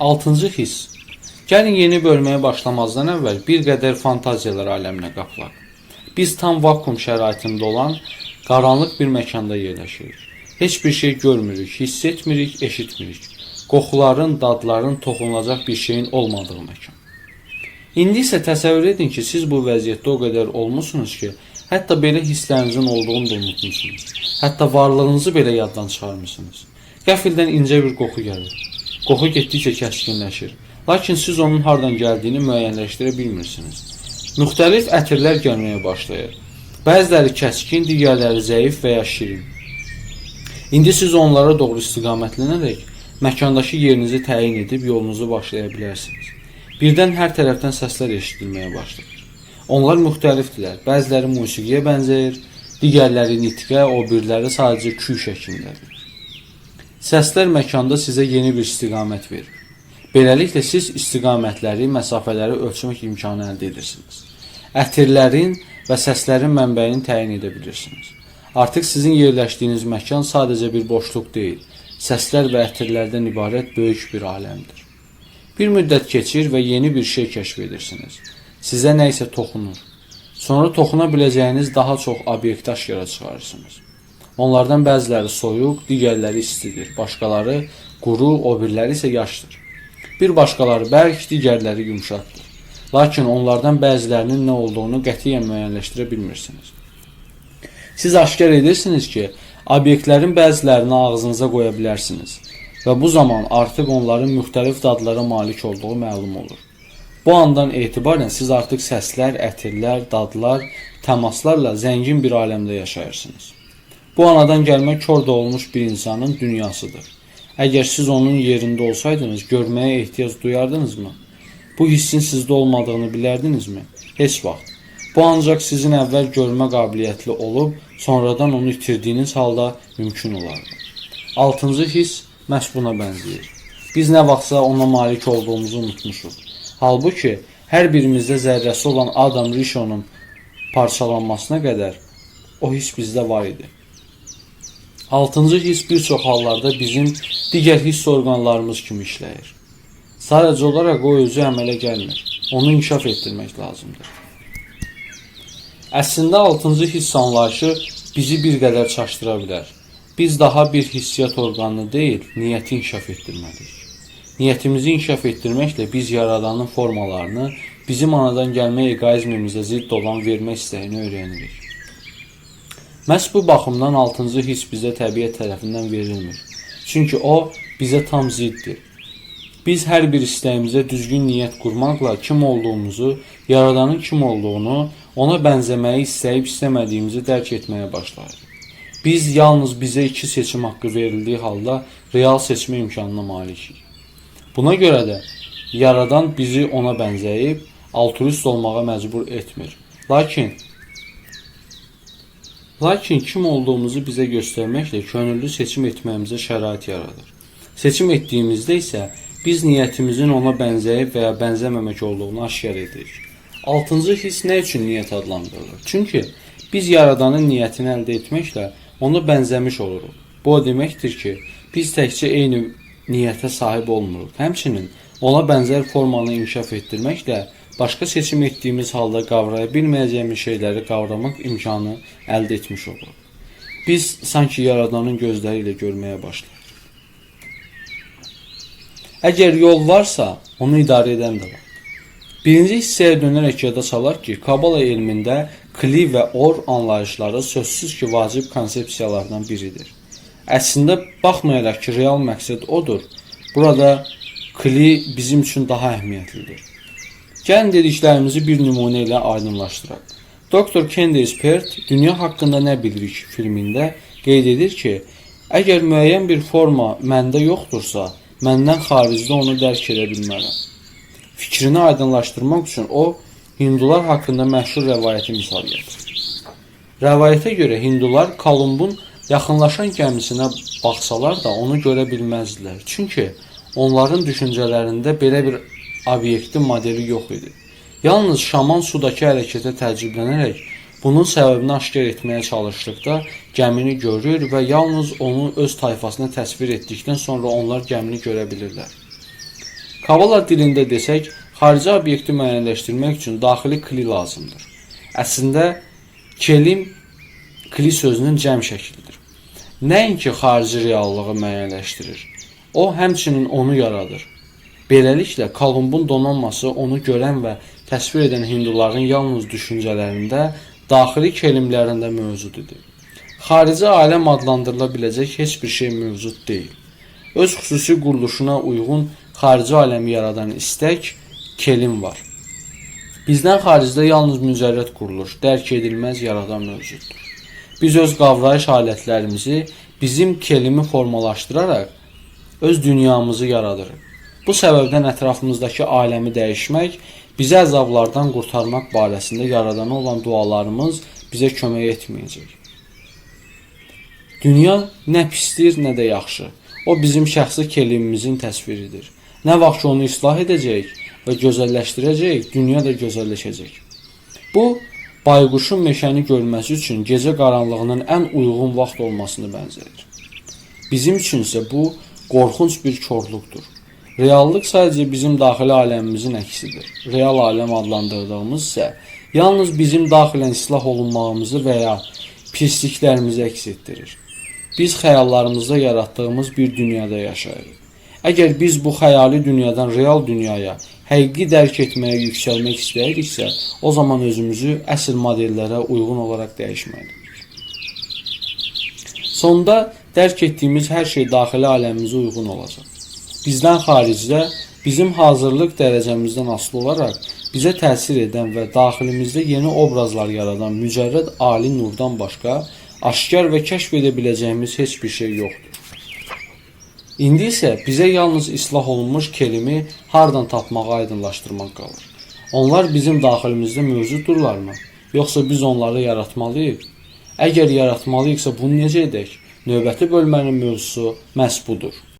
Altıncı his. Gəlin yeni bölməyə başlamazdan əvvəl bir qədər fantaziyalar aləminə qapılaq. Biz tam vakuum şəraitində olan qaranlıq bir məkanda yerləşirik. Heç bir şey görmürük, hiss etmirik, eşitmirik. Qoxuların, dadların, toxunulacaq bir şeyin olmadığı məkan. İndi isə təsəvvür edin ki, siz bu vəziyyətdə o qədər olmusunuz ki, hətta belə hisslərinizin olduğunu da unutmusunuz. Hətta varlığınızı belə yaddan çıxarmısınız. Qəfildən incə bir qoxu gəlir. Qoxu getdikcə kəskinləşir. Lakin siz onun hardan gəldiyini müəyyənləşdirə bilmirsiniz. Müxtəlif ətirlər gəlməyə başlayır. Bəziləri kəskin, digərləri zəif və ya şirin. İndi siz onlara doğru istiqamətlənərək məkandakı yerinizi təyin edib yolunuzu başlaya bilərsiniz. Birdən hər tərəfdən səslər eşidilməyə başlayır. Onlar müxtəlifdirlər. Bəziləri musiqiyə bənzəyir, digərləri nitqə, o biriləri sadəcə küy şəklindədir. Səslər məkanda sizə yeni bir istiqamət verir. Beləliklə siz istiqamətləri, məsafələri ölçmək imkanı əldə edirsiniz. Ətirlərin və səslərin mənbəyini təyin edə bilirsiniz. Artıq sizin yerləşdiyiniz məkan sadəcə bir boşluq deyil, səslər və ətirlərdən ibarət böyük bir aləmdir. Bir müddət keçir və yeni bir şey kəşf edirsiniz. Sizə nə isə toxunur. Sonra toxuna biləcəyiniz daha çox obyekt aşkara çıxarırsınız. Onlardan bəziləri soyuq, digərləri istidir, başqaları quru, o biriləri isə yaşdır. Bir başqaları bərk, digərləri yumşaqdır. Lakin onlardan bəzilərinin nə olduğunu qətiyyən müəyyənləşdirə bilmirsiniz. Siz aşkar edirsiniz ki, obyektlərin bəzilərini ağzınıza qoya bilərsiniz və bu zaman artıq onların müxtəlif dadlara malik olduğu məlum olur. Bu andan etibarən siz artıq səslər, ətirlər, dadlar, təmaslarla zəngin bir aləmdə yaşayırsınız. Bu anadan gəlmə kör olmuş bir insanın dünyasıdır. Əgər siz onun yerində olsaydınız, görməyə ehtiyac duyardınızmı? Bu hissin sizdə olmadığını bilərdinizmi? Heç vaxt. Bu ancaq sizin əvvəl görmə qabiliyyətli olub, sonradan onu itirdiyiniz halda mümkün olardı. Altıncı hiss məhz buna bənzəyir. Biz nə vaxtsa ona malik olduğumuzu unutmuşuq. Halbuki hər birimizdə zərrəsi olan Adam Rishonun parçalanmasına qədər o hiss bizdə var idi. Altıncı hiss bir çox hallarda bizim digər hiss orqanlarımız kimi işləyir. Sadəcə olaraq o özü əmələ gəlmir. Onu inkişaf etdirmək lazımdır. Əslində altıncı hiss anlayışı bizi bir qədər çaşdıra bilər. Biz daha bir hissiyyat orqanını deyil, niyyəti inkişaf etdirməliyik. Niyyətimizi inkişaf etdirməklə biz yaradanın formalarını, bizim anadan gəlmə egoizmimizə zidd olan vermə istəyini öyrənirik. Məhz bu baxımdan altıncı hiss bizə təbiət tərəfindən verilmir. Çünki o bizə tam ziddir. Biz hər bir istəyimizə düzgün niyyət qurmaqla kim olduğumuzu, yaradanın kim olduğunu, ona bənzəməyi istəyib istəmədiyimizi dərk etməyə başlayırıq. Biz yalnız bizə iki seçim haqqı verildiyi halda real seçmə imkanına malikik. Buna görə də yaradan bizi ona bənzəyib altruist olmağa məcbur etmir. Lakin Lakin kim olduğumuzu bizə göstərməklə könüllü seçim etməyimizə şərait yaradır. Seçim etdiyimizdə isə biz niyyətimizin ona bənzəyib və ya bənzəməmək olduğunu aşkar edirik. Altıncı hiss nə üçün niyyət adlandırılır? Çünki biz yaradanın niyyətini əldə etməklə ona bənzəmiş oluruq. Bu o deməkdir ki, biz təkcə eyni niyyətə sahib olmuruq. Həmçinin ona bənzər formanı inkişaf etdirməklə başqa seçim etdiyimiz halda qavraya bilməyəcəyimiz şeyləri qavramaq imkanı əldə etmiş oluruq. Biz sanki yaradanın gözləri ilə görməyə başlayırıq. Əgər yol varsa, onu idarə edən də var. Birinci hissəyə dönərək yada salaq ki, Kabala elmində kli və or anlayışları sözsüz ki, vacib konsepsiyalardan biridir. Əslində baxmayaraq ki, real məqsəd odur. Burada kli bizim üçün daha əhəmiyyətlidir. Gəlin dediklərimizi bir nümunə ilə aydınlaşdıraq. Dr. Candice Pert Dünya haqqında nə bilirik filmində qeyd edir ki, əgər müəyyən bir forma məndə yoxdursa, məndən xaricdə onu dərk edə bilmərəm. Fikrini aydınlaşdırmaq üçün o Hindular haqqında məşhur rəvayəti misal gətirir. Rəvayətə görə Hindular Kolumbun yaxınlaşan gəmisinə baxsalar da onu görə bilməzdilər. Çünki onların düşüncələrində belə bir obyektin modeli yox idi. Yalnız şaman sudakı hərəkətə təəccüblənərək bunun səbəbini aşkar etməyə çalışdıqda gəmini görür və yalnız onu öz tayfasına təsvir etdikdən sonra onlar gəmini görə bilirlər. Kavala dilində desək, xarici obyekti müəyyənləşdirmək üçün daxili kli lazımdır. Əslində kelim kli sözünün cəm şəklidir. Nəinki xarici reallığı müəyyənləşdirir. O həmçinin onu yaradır. Beləliklə Kolumbun donanması onu görən və təsvir edən hinduların yalnız düşüncələrində, daxili kelimlərində mövcud idi. Xarici aləm adlandırıla biləcək heç bir şey mövcud deyil. Öz xüsusi quruluşuna uyğun xarici aləmi yaradan istək, kelim var. Bizdən xaricdə yalnız mücərrəd quruluş, dərk edilməz yaradan mövcuddur. Biz öz qavrayış alətlərimizi bizim kelimi formalaşdıraraq öz dünyamızı yaradırıq. Bu səbəbdən ətrafımızdakı aləmi dəyişmək, bizi əzablardan qurtarmaq barəsində yaradana olan dualarımız bizə kömək etməyəcək. Dünya nə pisdir, nə də yaxşı. O bizim şəxsi kelimimizin təsviridir. Nə vaxt ki onu islah edəcək və gözəlləşdirəcək, dünya da gözəlləşəcək. Bu bayquşun meşəni görməsi üçün gecə qaranlığının ən uyğun vaxt olmasını bənzəyir. Bizim üçün isə bu qorxunc bir korluqdur. Reallıq sadəcə bizim daxili aləmimizin əksidir. Real aləm adlandırdığımız isə yalnız bizim daxilən islah olunmağımızı və ya pisliklərimizi əks etdirir. Biz xəyallarımızda yaratdığımız bir dünyada yaşayırıq. Əgər biz bu xəyali dünyadan real dünyaya həqiqi dərk etməyə yüksəlmək istəyiriksə, o zaman özümüzü əsl modellərə uyğun olaraq dəyişməliyik. Sonda dərk etdiyimiz hər şey daxili aləmimizə uyğun olacaq. Bizdən xaricdə bizim hazırlıq dərəcəmizdən asılı olaraq bizə təsir edən və daxilimizdə yeni obrazlar yaradan mücərrəd ali nurdan başqa aşkar və kəşf edə biləcəyimiz heç bir şey yoxdur. İndi isə bizə yalnız islah olunmuş kelimi hardan tapmağı aydınlaşdırmaq qalır. Onlar bizim daxilimizdə mövcuddurlarmı? Yoxsa biz onları yaratmalıyıq? Əgər yaratmalıyıqsa bunu necə edək? Növbəti bölmənin mövzusu məhz budur.